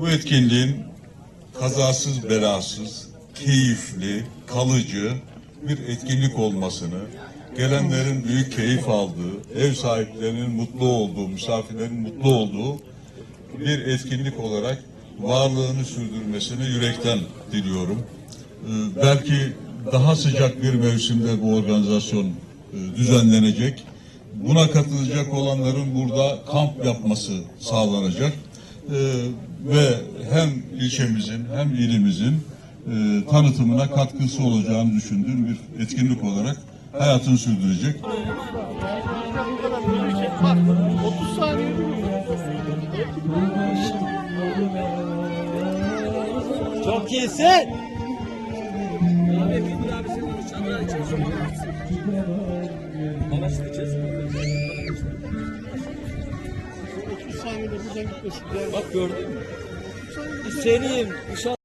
Bu etkinliğin kazasız belasız, keyifli, kalıcı bir etkinlik olmasını, gelenlerin büyük keyif aldığı, ev sahiplerinin mutlu olduğu, misafirlerin mutlu olduğu bir etkinlik olarak varlığını sürdürmesini yürekten diliyorum. Ee, belki daha sıcak bir mevsimde bu organizasyon e, düzenlenecek. Buna katılacak olanların burada kamp yapması sağlanacak. Ee, ve hem ilçemizin hem ilimizin e, tanıtımına katkısı olacağını düşündüğüm bir etkinlik olarak hayatını sürdürecek. 30 saniye Çok iyisin. Saniyede buradan gitmesin. Bak gördün mü? Hüseyin'im.